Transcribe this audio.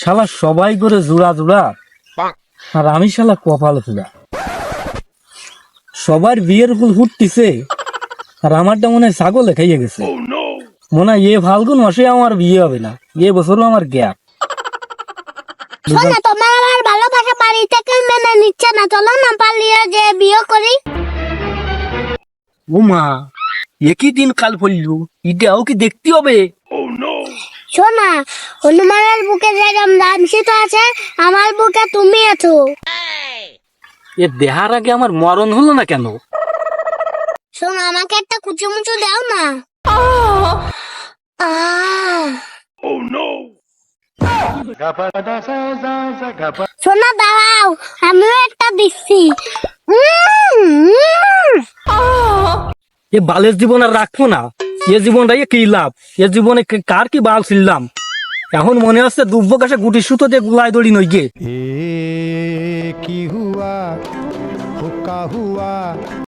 শালা সবাই করে জোড়া জোড়া। আর আমি শালা কপাল ফুলা। সবার বিয়ের ফুল ফুটতিছে। আর আমারটা মনে হয় ছাগলে খাইয়ে গেছে। মনে হয় এ ফাল্গুন মাসে আমার বিয়ে হবে না। এ বছরও আমার গ্যাপ। শোনো তোমার আমার ভালোবাসা বাড়ি থেকে মেনে নিচ্ছে না। চলো না পালিয়ে যে বিয়ে করি। ও মা একই দিন কাল পড়লু ইটাও কি দেখতে হবে? শোনা হনুমানের বুকে যেরকম রামসিত আছে আমার বুকে তুমি আছো। এ দেহার আগে আমার মরণ হলো না কেন? শোনো আমাকে একটা কুচু মুচু দাও না। শোনা দাঁড়াও আমিও একটা দিচ্ছি। এ বালের জীবন আর রাখব না। এ জীবনটাই কি লাভ? এ জীবনে কার কি বাল ছিলাম? এখন মনে হচ্ছে দুব্য গাছে গুটি সুতো দিয়ে গুলাই দড়ি নই গে কি হুয়া? হুকা হুয়া?